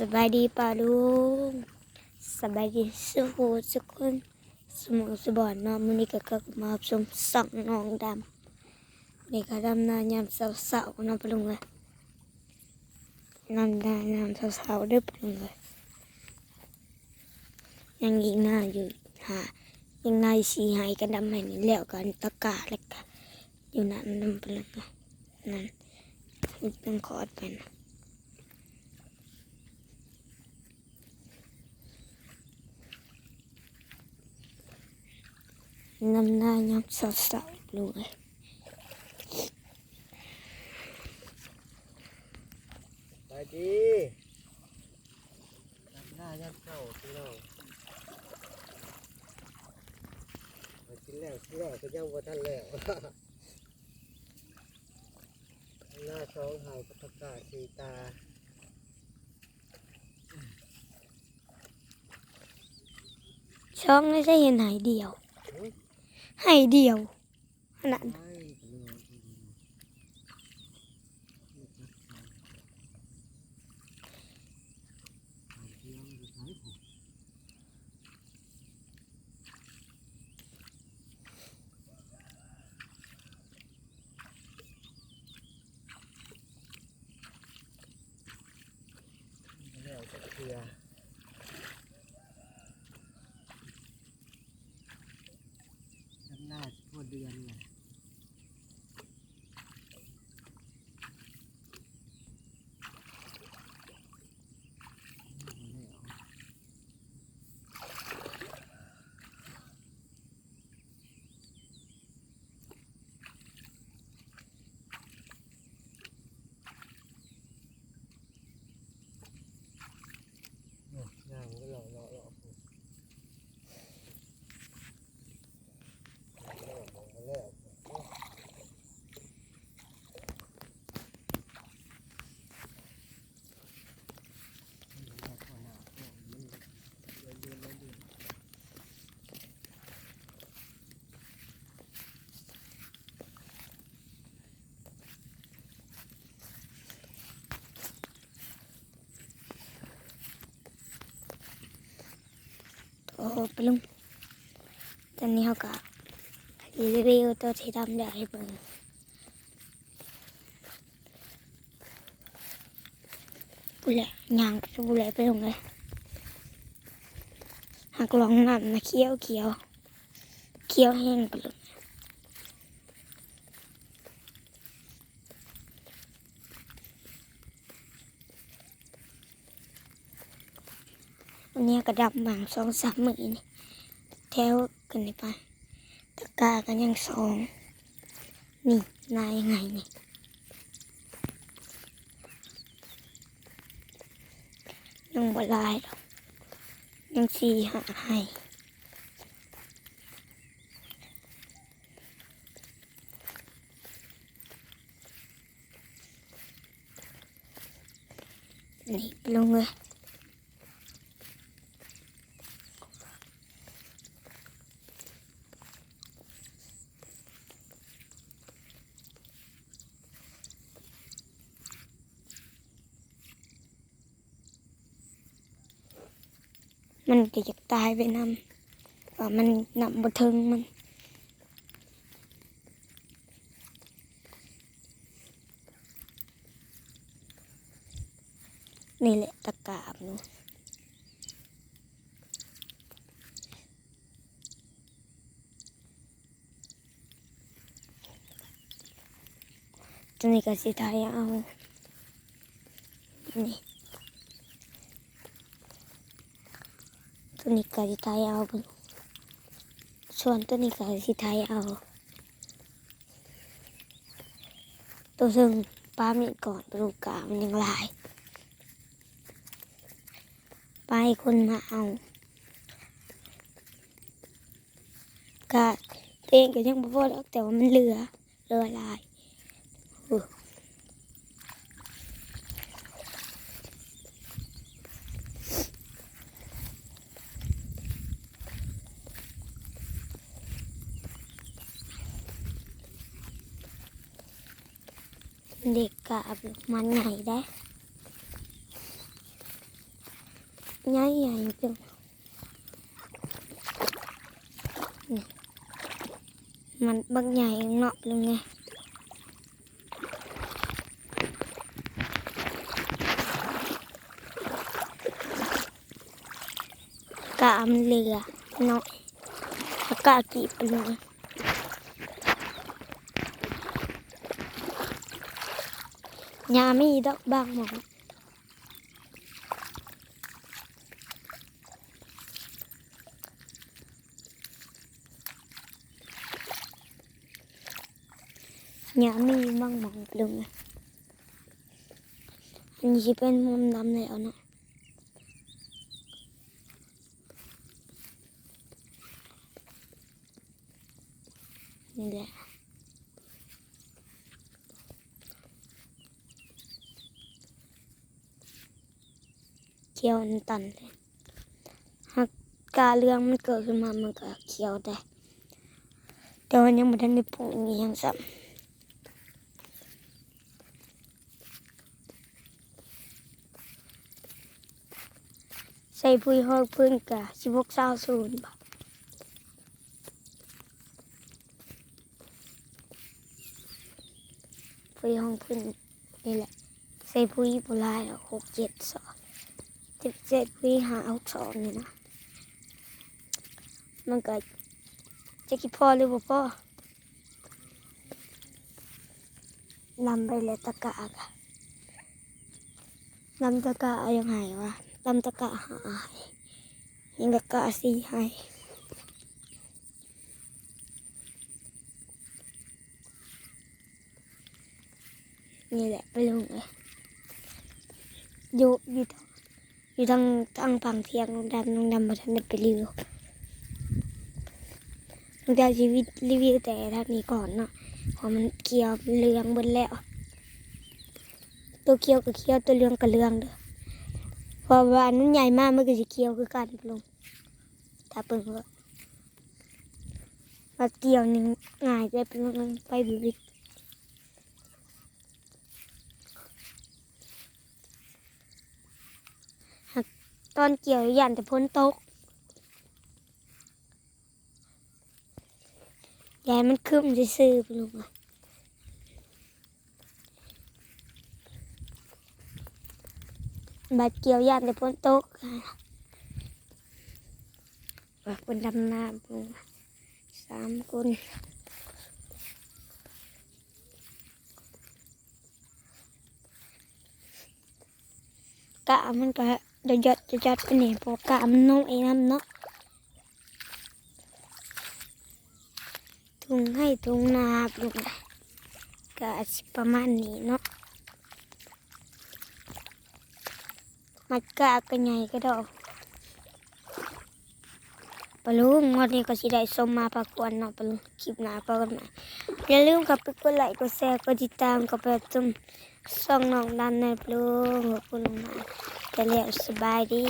สบายดีป่าลุงสบายดีสุขสุขคนสมองสบอนนาะมื้อนี้ก็ก็มาชมส่องน้องดำนี่ก็ดำนายามสาๆนาะป่าลุงเลยนำนายามเสาๆด้อป่าลุงเลยยังยิงหน้าอยู่หายังนายสีหายกันดำให้นี่แล้วกันตะกร้าแล้วก็อยู่นั่นนำป่าลุงเลยนั่นต้องขอดไปนะ น้ำหน้าย้ำสาวๆเลยไปดีทำหน้ายัดเข้าพี่น้องไปกินแล้วกินแล้วก็ยังว่าท่านแล้วหน้าช้องหายกับประกาศสีตาช่องไม่ใช่เห็นหายเดียว ใหายเดียวขนาดไอ้ก็เลยเอาไปดูเอาเที่ยวไปขายผมแล้วจะเคลียร์ด้านหน้า ทั่วเดือนเลย ย่างก็หล่อหล่อหล่อผมมาแล้วมาแล้ว โอ้ปลุงตอนนี้เขาก็รีวิวตัวที่ทำได้ให้เบิ่งกูแหละยางไปบุแหละไปลงเลยหักลองน้ำนะเคี้ยวเคี้ยวเคี้ยวแห้งไปลง วันนี้ก็ดำบางสองสามมือนี่แถวกันไปตะกากันยังสองนี่นายยังไงนี่ยังบ่ลายหรอกยังสี่หาให้นี่ลงเลย มันก็อยากตายไปนำว่ามันนำบถึงมันนี่แหละตะกราบเนาะตัวนี้ก็สิทายเอานี่ ตัวนี้ก็สิทายเอาเบิ่งส่วนตัวนี้ก็สิทายเอา ตัวซึ่งป้ามีก่อนปลูกกามันยังลาย ไปคนมาเอาก็เองก็ยังบ่พอแล้วแต่ว่ามันเหลือเหลือลาย เด็กกะมันใหญ่ได้ใหญ่ใหญ่เพียงนี่มันบักใหญ่เนาะลุงไงกะมันเหลือเนาะแล้วกะกีบลุง ยามีดอกบางหมอง nhà mi măng mỏng đường này anh chỉ bên môn năm này ở nó นี่แหละ เขียวอันตันเลยหากกาเรื่องมันเกิดขึ้นมามันก็เขียวได้แต่วันยังไม่ทันได้ปลูกอหย่างสับใส่พุยหอกพื้นกะสิบหกเศร้าศูนย์บาทพุยห้องพื้นนี่แหละ ใส่พุยโบราณหกเจ็ดสอง เจ็ดเจ็ดพุยหาเอาสองนี่นะ มันก็จะกี่พอหรือบ่พ่อลำไปเลยตะกะกะลำตะกะยังไงวะลำตะกะหายยังตะกะสีหายนี่แหละไปลงเลยอยู่อยู่ทาง อยู่ทางทางฝั่งเทียงน้องดำน้องดำมาทันได้ไปรีวิวน้องดำชีวิตรีวิวแต่ทางนี้ก่อนเนาะพราะมันเกี่ยวเหลืองหมดแล้ว ตัวเขียวกับเขียวตัวเหลืองกับเหลืองเด้อเพราะว่าอันนั้นใหญ่มากมันก็จะเกี่ยวคือกันลงถ้าเปิ่งว่ามาเกี่ยวหนึ่งง่ายจะเป็นลงไปบิบิหาก ตอนเกี่ยวยันแต่พ้นตกยายมันคืมซื่อไปลงอะบัดเกี่ยวยันแต่พ้นตกว่าคนดำน้ำลงสามคนกะมันก็ เดี๋ยวหยดจะหยดไปนี่เพอกะมันน้องเองน้ำเนาะถุงให้ถุงนาบลงไปกะสิประมาณนี้เนาะมัดกะก็ใหญ่ก็ดอกปลุงวันนี้ก็สิได้สมมาปากกวนเนาะปลุงคลิปหน้าประกันม่อย่าลืมกับไปกดไลค์กดแชร์กดติดตามกับไปจุ่ม ส่องน้องดันในปลุงขอบคุณมากแต่แล้วสบายดี